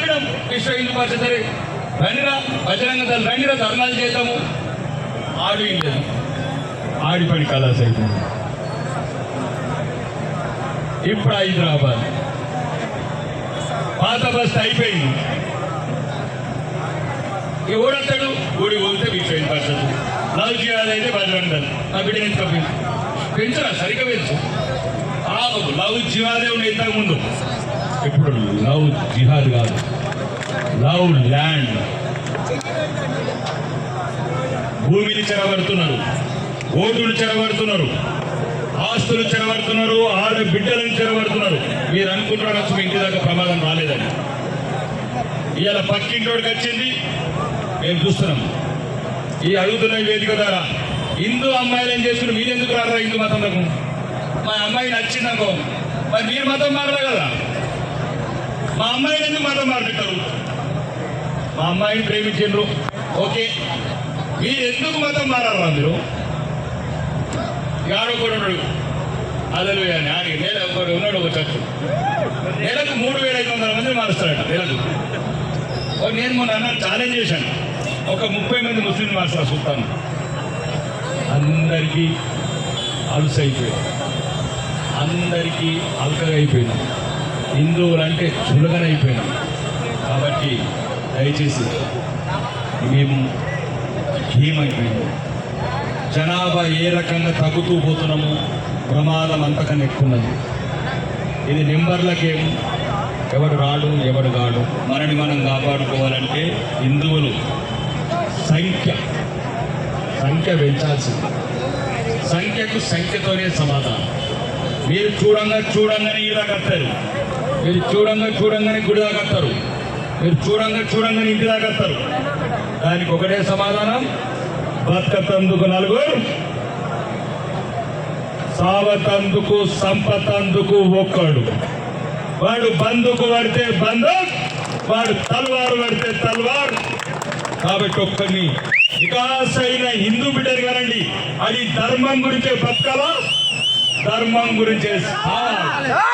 చెప్పడం విశ్వ హిందూ పరిషత్ సరే. రండిరా బజరంగ దళ రండిరా ధర్నాలు చేద్దాము. ఆడు లేదు. ఆడిపడి కళాస్ ఇప్పుడు హైదరాబాద్. పాత బస్ అయిపోయింది. ఎవడతాడు ఊడి పోతే విశ్వ హిందూ పరిషత్ నాలుగు చేయాలి అయితే బజరంగ దళ. నా బిడ్డ ఎంత పెంచు పెంచురా సరిగ్గా పెంచు. లవ్ జిహాదే ఉన్నాయి ఇంతకు ముందు. ఇప్పుడు లవ్ జిహాద్ కాదు. Love land. భూమిని చెరబడుతున్నారు. ఓటులు చెరబడుతున్నారు. ఆస్తులు చెరబడుతున్నారు. ఆడ బిడ్డలను చెరబడుతున్నారు. మీరు అనుకుంటున్నారు మీ ఇంటి దాకా ప్రమాదం రాలేదని. ఇవాళ పక్కింటోడికి వచ్చింది. మేము చూస్తున్నాం. ఈ అడుగుతున్న వేదిక ద్వారా హిందూ అమ్మాయిలు ఏం చేసుకుని మీరు ఎందుకు రారా హిందూ మతంలో మా అమ్మాయి నచ్చిందనుకో. మరి మీరు మతం మారలే కదా. మా అమ్మాయిని ఎందుకు మతం మారుతారు మా అమ్మాయిని ప్రేమించిండ్రు. ఓకే. మీరు ఎందుకు మతం మారారా మీరు? యాడో కూడా ఉన్నాడు. అదలు అని ఆడి ఒకడు ఉన్నాడు ఒక చర్చ్ నెలకు మూడు వేల ఐదు వందల మంది మారుస్తారట నెలకు. నేను మొన్న అన్న ఛాలెంజ్ చేశాను. ఒక ముప్పై మంది ముస్లిం మాస్టర్ చూస్తాను అందరికీ అలుసైపోయింది. అందరికీ అల్కగా అయిపోయింది. హిందువులు అంటే చులకనైపోయినాం. కాబట్టి దయచేసి మేము ఏమైపోయింది జనాభా ఏ రకంగా తగ్గుతూ పోతున్నామో ప్రమాదం అంతకన్నా ఎక్కున్నది ఇది నెంబర్లకేం? ఎవడు రాడు ఎవడు కాడు. మనని మనం కాపాడుకోవాలంటే హిందువులు సంఖ్య సంఖ్య పెంచాల్సింది. సంఖ్యకు సంఖ్యతోనే సమాధానం. మీరు చూడంగా చూడంగానే ఇలా కట్టారు మీరు చూడంగా చూడంగానే గుడి దాకా మీరు చూడంగా చూడంగానే ఇంటి దాకా దానికి ఒకటే సమాధానం. బతకతందుకు నలుగురు సావతందుకు సంపతందుకు ఒక్కడు. వాడు బందుకు పడితే బందు వాడు తల్వారు పడితే తల్వార్. కాబట్టి ఒక్కడిని వికాసైన హిందూ బిడ్డని కానండి. అది ధర్మం గురించే బతకాలా? ధర్మం గురించే